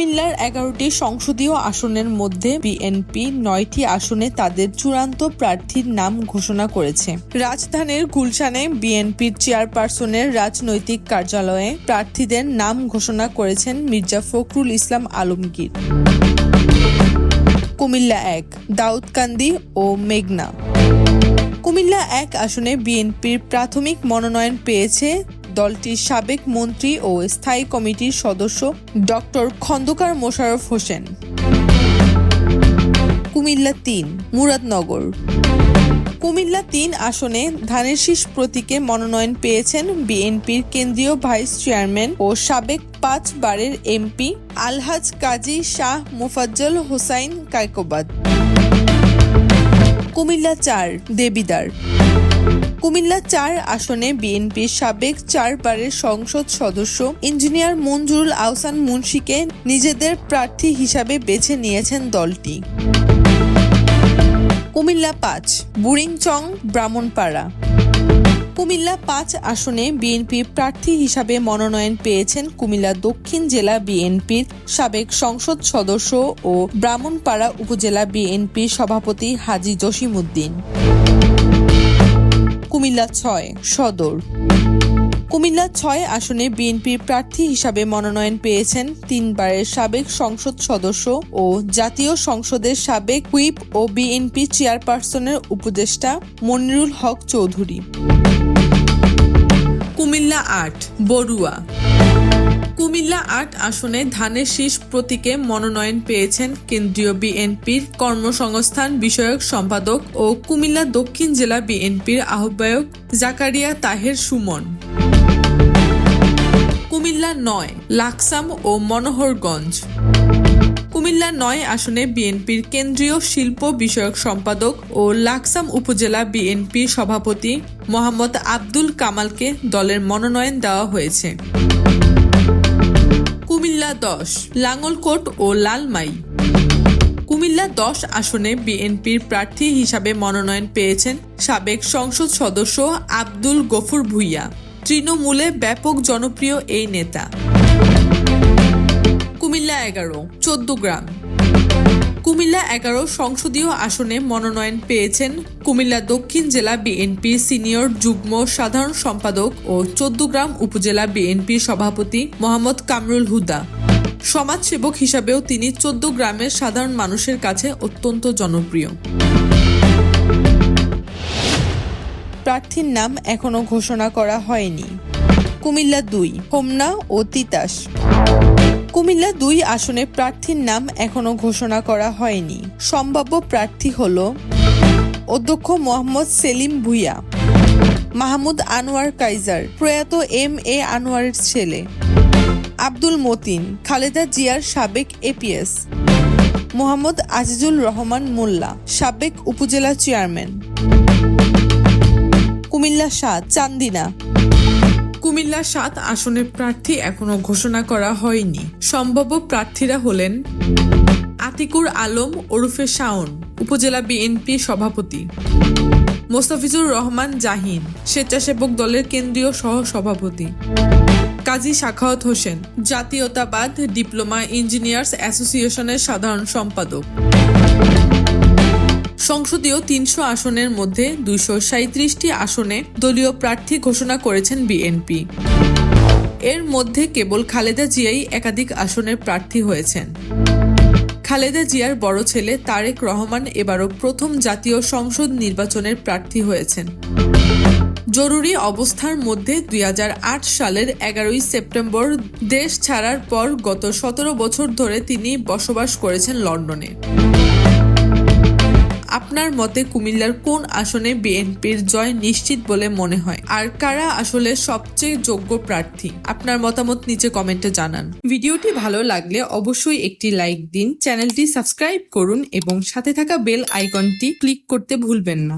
কুমিল্লার এগারোটি সংসদীয় আসনের মধ্যে বিএনপি নয়টি আসনে তাদের চূড়ান্ত প্রার্থীর নাম ঘোষণা করেছে। রাজধানীর গুলশানে বিএনপির চেয়ারপারসনের রাজনৈতিক কার্যালয়ে প্রার্থীদের নাম ঘোষণা করেছেন মির্জা ফখরুল ইসলাম আলমগীর। কুমিল্লা এক, দাউদকান্দি ও মেঘনা। কুমিল্লা এক আসনে বিএনপির প্রাথমিক মনোনয়ন পেয়েছে দলটির সাবেক মন্ত্রী ও স্থায়ী কমিটির সদস্য ডক্টর খন্দকার মোশাররফ হোসেন। কুমিল্লা তিন, মুরাদনগর। কুমিল্লা তিন আসনে ধানের শীষ প্রতীকে মনোনয়ন পেয়েছেন বিএনপির কেন্দ্রীয় ভাইস চেয়ারম্যান ও সাবেক পাঁচবারের এমপি আলহাজ কাজী শাহ মুফাজ্জল হোসাইন কায়কোবাদ। কুমিল্লা চার, দেবিদার। কুমিল্লা চার আসনে বিএনপির সাবেক চারবারের সংসদ সদস্য ইঞ্জিনিয়ার মঞ্জুরুল আহসান মুন্সিকে নিজেদের প্রার্থী হিসাবে বেছে নিয়েছেন দলটি। কুমিল্লা পাঁচ, বুড়িংচং, ব্রাহ্মণপাড়া। কুমিল্লা পাঁচ আসনে বিএনপির প্রার্থী হিসাবে মনোনয়ন পেয়েছেন কুমিল্লা দক্ষিণ জেলা বিএনপির সাবেক সংসদ সদস্য ও ব্রাহ্মণপাড়া উপজেলা বিএনপির সভাপতি হাজি জসিমউদ্দিন। কুমিল্লা ছয় সদর। কুমিল্লা ছয় আসনে বিএনপির প্রার্থী হিসাবে মনোনয়ন পেয়েছেন তিনবারের সাবেক সংসদ সদস্য ও জাতীয় সংসদের সাবেক হুইপ ও বিএনপি চেয়ারপারসনের উপদেষ্টা মনিরুল হক চৌধুরী। কুমিল্লা আট, বড়ুয়া। কুমিল্লা আট আসনে ধানের শীষ প্রতীকে মনোনয়ন পেয়েছেন কেন্দ্রীয় বিএনপির কর্মসংস্থান বিষয়ক সম্পাদক ও কুমিল্লা দক্ষিণ জেলা বিএনপির আহ্বায়ক জাকারিয়া তাহের সুমন। কুমিল্লা নয়, লাকসাম ও মনোহরগঞ্জ। কুমিল্লা নয় আসনে বিএনপির কেন্দ্রীয় শিল্প বিষয়ক সম্পাদক ও লাকসাম উপজেলা বিএনপির সভাপতি মোহাম্মদ আব্দুল কামালকে দলের মনোনয়ন দেওয়া হয়েছে। কুমিল্লা দশ, লাঙ্গলকোট ও লালমাই। কুমিল্লা দশ আসনে বিএনপির প্রার্থী হিসাবে মনোনয়ন পেয়েছেন সাবেক সংসদ সদস্য আব্দুল গফুর ভুইয়া। তৃণমূলে ব্যাপক জনপ্রিয় এই নেতা। কুমিল্লা এগারো, চোদ্দ গ্রাম। কুমিল্লা এগারো সংসদীয় আসনে মনোনয়ন পেয়েছেন কুমিল্লা দক্ষিণ জেলা বিএনপি সিনিয়র যুগ্ম সাধারণ সম্পাদক ও চোদ্দগ্রাম উপজেলা বিএনপির সভাপতি মোহাম্মদ কামরুল হুদা। সমাজসেবক হিসাবেও তিনি চোদ্দ গ্রামের সাধারণ মানুষের কাছে অত্যন্ত জনপ্রিয়। প্রার্থীর নাম এখনও ঘোষণা করা হয়নি। কুমিল্লা দুই, হোমনা ও তিতাস। কুমিল্লা দুই আসনে প্রার্থীর নাম এখনও ঘোষণা করা হয়নি। সম্ভাব্য প্রার্থী হল অধ্যক্ষ মোহাম্মদ সেলিম ভুইয়া, মাহমুদ আনোয়ার কাইজার, প্রয়াত এম এ আনোয়ারের ছেলে, আব্দুল মতিন, খালেদা জিয়ার সাবেক এপিএস, মোহাম্মদ আজিজুল রহমান মোল্লা, সাবেক উপজেলা চেয়ারম্যান। কুমিল্লা সাত, চান্দিনা। কুমিল্লা সাত আসনের প্রার্থী এখনও ঘোষণা করা হয়নি। সম্ভাব্য প্রার্থীরা হলেন আতিকুর আলম, ওরফে শাওন, উপজেলা বিএনপি সভাপতি, মোস্তাফিজুর রহমান জাহিন, স্বেচ্ছাসেবক দলের কেন্দ্রীয় সহ সভাপতি কাজী শাখাওয়াত হোসেন, জাতীয়তাবাদ ডিপ্লোমা ইঞ্জিনিয়ার্স অ্যাসোসিয়েশনের সাধারণ সম্পাদক। সংসদীয় তিনশো আসনের মধ্যে দুইশো সাঁত্রিশটি আসনে দলীয় প্রার্থী ঘোষণা করেছেন বিএনপি। এর মধ্যে কেবল খালেদা জিয়াই একাধিক আসনের প্রার্থী হয়েছেন। খালেদা জিয়ার বড় ছেলে তারেক রহমান এবারও প্রথম জাতীয় সংসদ নির্বাচনের প্রার্থী হয়েছেন। জরুরি অবস্থার মধ্যে দুই হাজার আট সালের এগারোই সেপ্টেম্বর দেশ ছাড়ার পর গত সতেরো বছর ধরে তিনি বসবাস করেছেন লন্ডনে। আপনার মতে কুমিল্লার কোন আসনে বিএনপির জয় নিশ্চিত বলে মনে হয়? আর কারা আসলে সবচেয়ে যোগ্য প্রার্থী? আপনার মতামত নিচে কমেন্টে জানান। ভিডিওটি ভালো লাগলে অবশ্যই একটি লাইক দিন, চ্যানেলটি সাবস্ক্রাইব করুন এবং সাথে থাকা বেল আইকনটি ক্লিক করতে ভুলবেন না।